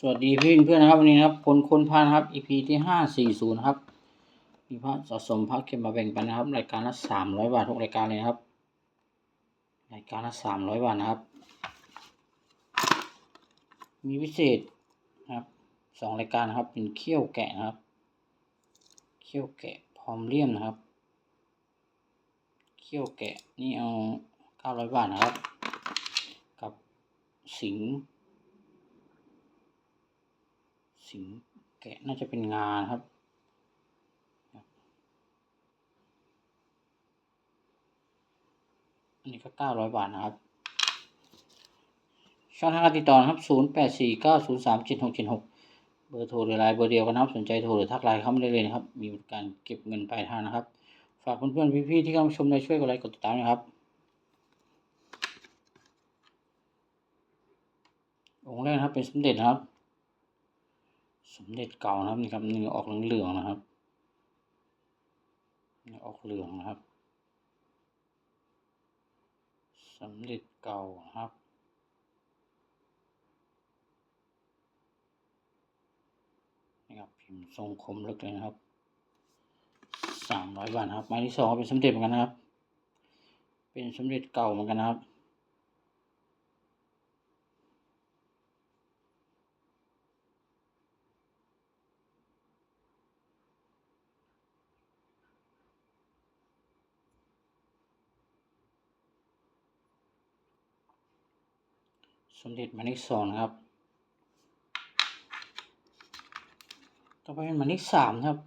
สวัสดีพี่เพื่อนนะครับวันนี้นะครับพลคนพานครับ EP ที่ห้าสี่ศูนย์ครับมีพระสะสมพระเก็บมาแบ่งปันนะครับ รายการละสามร้อยบาททุกรายการเลยนะครับรายการละสามร้อยบาทนะครับ มีพิเศษนะครับสองรายการนะครับเป็นเขี้ยวแกะนะครับ เขี้ยวแกะพร้อมเลี่ยมนะครับ เขี้ยวแกะนี่เอาเก้าร้อยบาทนะครับ กับสิง สิงแกะน่าจะเป็นงานครับ อันนี้ก็เก้าร้อยบาทนะครับ ช่องทางการติดต่อครับศูนย์แปดสี่เก้าศูนย์สามเจ็ดหกเจ็ดหกเบอร์โทรหรือไลน์เบอร์เดียวกันนะครับสนใจโทรหรือทักไลน์เข้ามาได้เลยนะครับ มีการเก็บเงินปลายทางนะครับ ฝากเพื่อนๆพี่ๆที่เข้ามาชมในช่วยกดไลค์กดติดตามนะครับองค์แรกนะครับเป็นสมเด็จนะครับ สมเด็จเก่านะครับนี่ครับเนื้อออกเหลืองๆนะครับเนื้อออกเหลืองนะครับสมเด็จเก่านะครับนี่ครับพิมพ์ทรงคมลึกเลยนะครับสามร้อยบาทนครับไม้ที่สองเป็นสมเด็จเหมือนกันนะครับ เป็นสมเด็จเก่าเหมือนกันนะครับ สมเด็จหมายเลขสองนะครับ ต่อไปเป็นหมายเลขสามครับ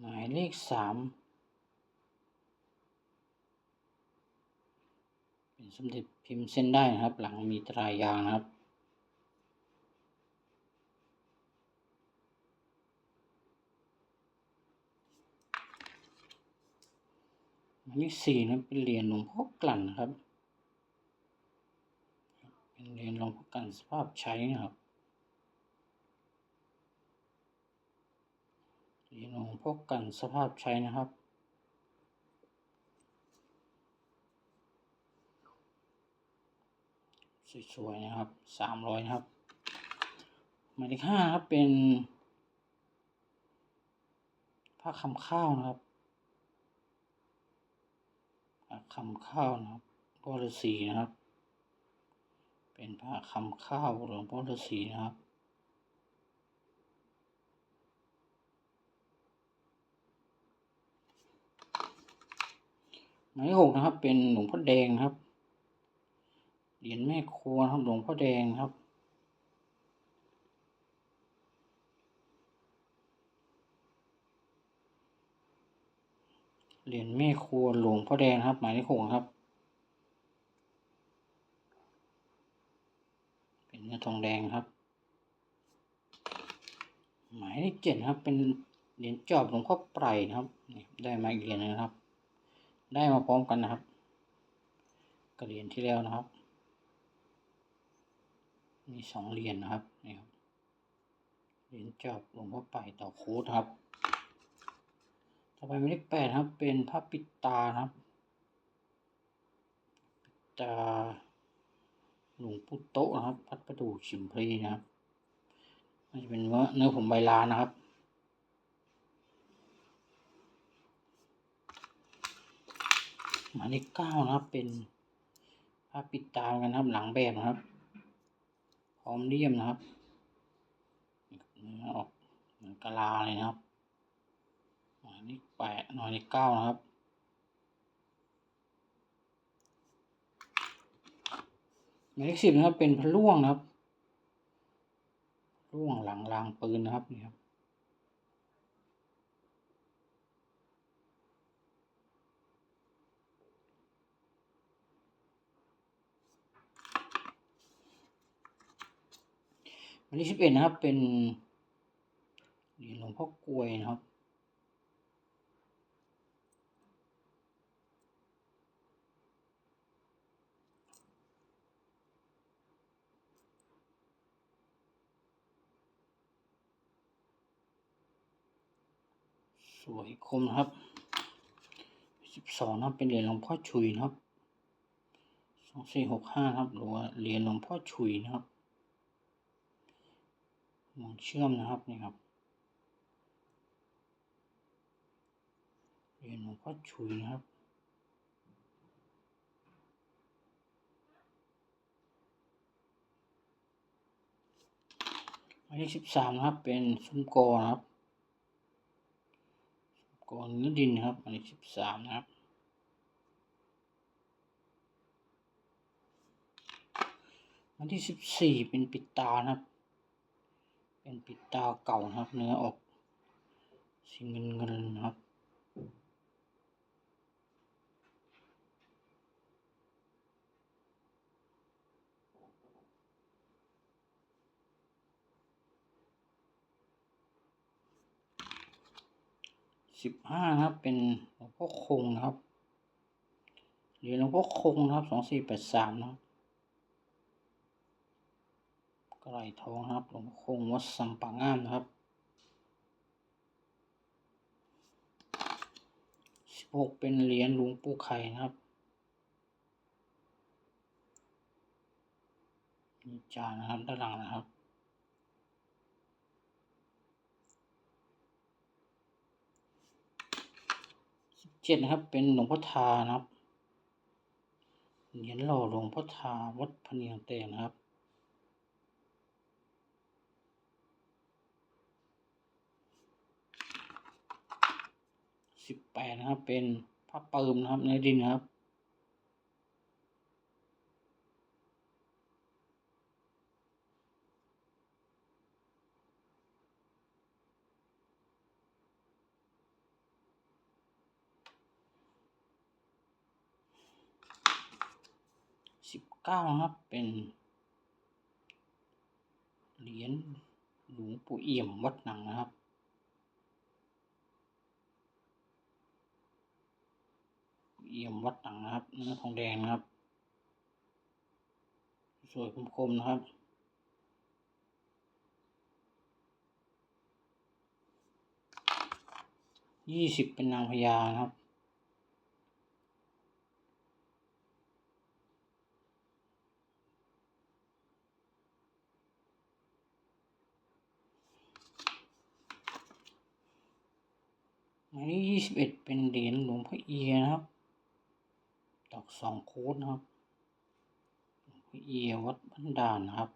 หมายเลขสามเป็นสมเด็จพิมพ์เส้นได้นะครับ หลังมีตรายางนะครับหมายเลขสี่นะเป็นเหรียญหลวงพ่อกลั่นครับ เรียญหลวงพกันสภาพใช้นะครับเรียญหลวงพ่อกลั่นสภาพใช้นะครับสวยๆนะครับสามร้อยนะครับหมายเลขห้าครับเป็นผ้าคำข้าวนะครับผ้าคำข้าวนะครับพ่อฤาษีนะครับ เป็นผ้าคำข้าวหลวงพ่อฤาษีนะครับหมายเลขหกนะครับ เป็นหลวงพ่อแดงครับเหรียญแม่ครัวครับหลวงพ่อแดงครับเหรียญแม่ครัวหลวงพ่อแดงครับ หมายเลขหกครับ เนื้อทองแดงครับ หมายเลขเจ็ดครับ เป็นเหรียญจอบหลวงพ่อไพรนะครับนี่ได้มาอีกเหรียญนะครับ ได้มาพร้อมกันนะครับกับเหรียญที่แล้วนะครับ มีสองเหรียญนะครับนี่ครับเหรียญจอบหลวงพ่อไผ่ต่อโคูดครับ ต่อไปหมายเลขแปดครับ เป็นพระปิดตานะครับ ปิดตา หลวงปู่โตะนะครับ พัดประดูชิมพลีนะครับมันจะเป็นเนื้อเนื้อผมใบลานนะครับ หมายเลขเก้านะครับเป็นภาพปิดตามกันนะครับหลังแบบนะครับ พร้อมเลี่ยมนะครับเนื้อออกเหมือนกะลาเลยนะครับหมายเลขแปดหมายเลขเก้านะครับ หมายเลขสิบนะครับ เป็นพระล่วงนะครับล่วงหลังรางปืนนะครับนี่ครับหมายเลขสิบเอ็ดนะครับ เป็นหรียญหลวงพ่อกลวยนะครับ สวยคมนะครับสิบสองนะครับเป็นเหรียญหลวงพ่อชุยนะครับสองสี่หกห้าครับหรือว่าเหรียญหลวงพ่อชุยนะครับมุนเชื่อมนะครับนี่ครับเหรียญหลวงพ่อฉุยนะครับหมายเลขสิบสามนะครับเป็นซุ้มกอนะครับ กอเนื้อดินครับหมายเลขสิบสามนะครับอันที่สิบสี่เป็นปิดตานะครับ เป็นปิดตาเก่านะครับ เนื้อออกสีเงินเงินนะครับ สิบห้านะครับ เป็นหลวงพ่อคงนะครับเหรียญหลวงพ่อคงนะครับสองสี่แปดสามนะครับกระไหลทองนะครับ หลวงพ่อคงวัดสัมปะงามนะครับสิบหกเป็นเหรียญหลวงปู่ไข่นะครับนี่จานนะครับด้านหลังนะครับ เจ็ดนะครับ เป็นหลวงพ่อทานะครับเหรียญหล่อหลวงพ่อทาวัดพเนียงแตงนะครับ สิบแปดนะครับ เป็นพระเปิมนะครับในดินนะครับ สิบเก้านะครับ เป็น เหรียญหลวงปู่เอี่ยมวัดหนังนะครับเอี่ยมวัดหนังนะครับเนื้อทองแดงนะครับ สวยคมๆนะครับยี่สิบเป็นนางพญานะครับ หมายเลขยี่สิบเอ็ดเป็นเหรียญหลวงพ่อเอียนะครับ ดอกสองโค้ดนะครับ หลวงพ่อเอียวัดบ้านด่านนะครับ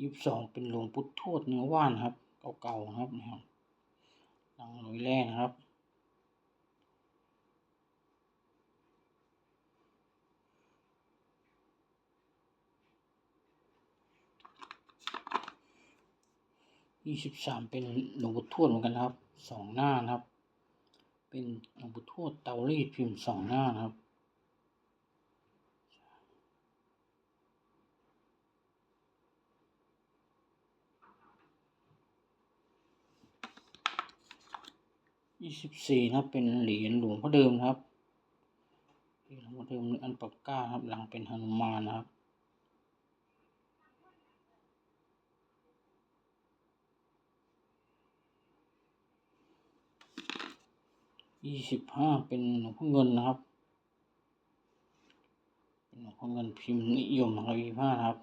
ยี่สิบสองเป็นหลวงพุทธทวดเนื้อว่านครับ เก่าๆนะครับนี่ครับหลังหลุยแร่นะครับ ยี่สิบสามเป็นหลวงปู่ทวดเหมือนกันนะครับสองหน้านะครับ เป็นหลวงปู่ทวดเตารีดพิมพ์สองหน้านะครับยี่สิบสี่นะครับเป็นเหรียญหลวงพ่อเดิมครับเหรียญหลวงพ่อเดิมอันปากก้าครับหลังเป็นหนุมานนะครับ ยี่สิบห้าเป็นหลวงพ่อเงินนะครับเป็นหลวงพ่อเงินพิมพ์นิยมนะครับยี่ห้าครับ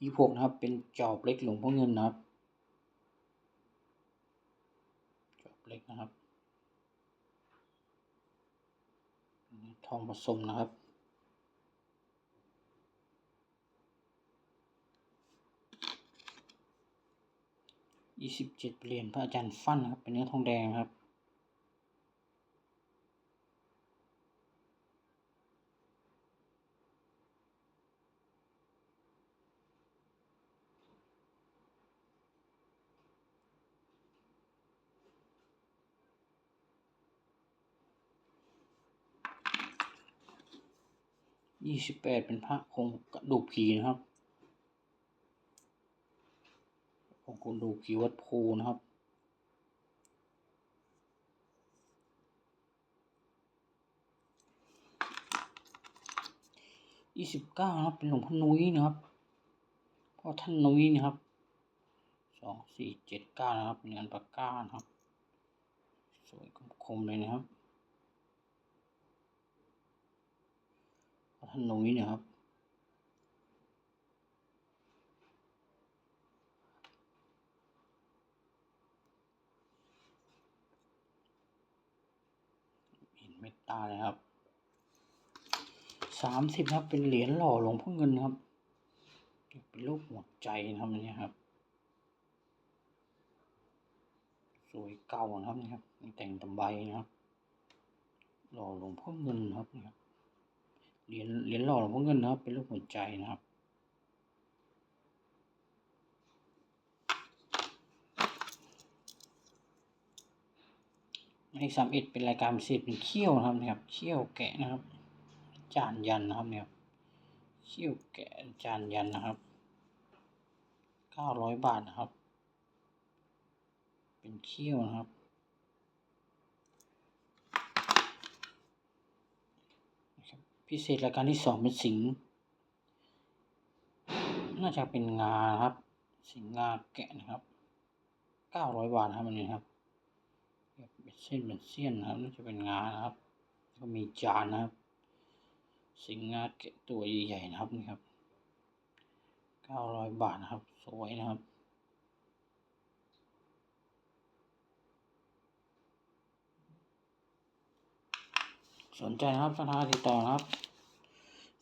ยี่หกนะครับ เป็นจอบเล็กหลวงพ่อเงินนะครับจอบเล็กนะครับทองผสมนะครับ ยี่สิบเจ็ดเหรียญพระอาจารย์ฟั่นครับ เป็นเนื้อทองแดงครับ ยี่สิบแปดเป็นพระองค์กระดูกผีนะครับ อง ค์กระดูกผีวัดโพนะครับยี่สิบเก้านะครับ เป็นหลวงพ่อนุ้ยนะครับพ่อท่านนุ้ยนะครับสองสี่เจ็ดเก้านะครับเป็นงานปากกานะครับ สวยคมๆเลยนะครับพ่อท่านนุ้ยนะครับ เห็นเม ตาเลยครับสามสิบครับ เป็นเหรียญหล่อหลวงพ่อเงินครับ เป็นรูปหัวใจนะครับอันนี้ครับ สวยเก่านะครับนี่ครับมีแต่งตำใบนะครับ หล่อหลวงพ่อเงินครับนี่ครับเหรียญเหรียญหล่อหลวงพ่อเงินนะครับ เป็นรูปหัวใจนะครับ เลขสามเอ็ดเป็นรายการพิเศษเป็นเขี้ยวนะครับนะครับเขี้ยวแกะนะครับ จานยันนะครับเนี่ยเขี้ยวแกะจานยันนะครับเก้าร้อยบาทนะครับ เป็นเขี้ยวนะครับพิเศษรายการที่สองเป็นสิงน่าจะเป็นงานครับ สิงงาแกะนะครับเก้าร้อยบาทครับอันนี้ครับ เป็นเส้นเป็นเสี้ยนนะครับน่าจะเป็นงานะครับ ก็มีจานนะครับ สิงงาเกะตัวใหญ่ๆนะครับนี่ครับเก้าร้อยบาทนะครับ สวยนะครับสนใจนะครับสถานติดต่อครับ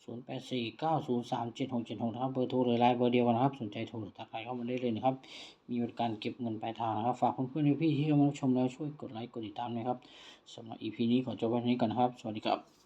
ศูนย์แปดสี่เก้าศูนย์สามเจ็ดหกเจ็ดหกนะครับเบอร์โทรเลยไลน์เบอร์เดียวกันนะครับ สนใจโทรทักทายเข้ามาได้เลยนะครับ มีบริการเก็บเงินปลายทางนะครับ ฝากเพื่อนๆพี่ที่เข้ามารับชมแล้วช่วยกดไลค์กดติดตามนะครับสำหรับ EP นี้ขอจบไว้นี้ก่อนนะครับ สวัสดีครับ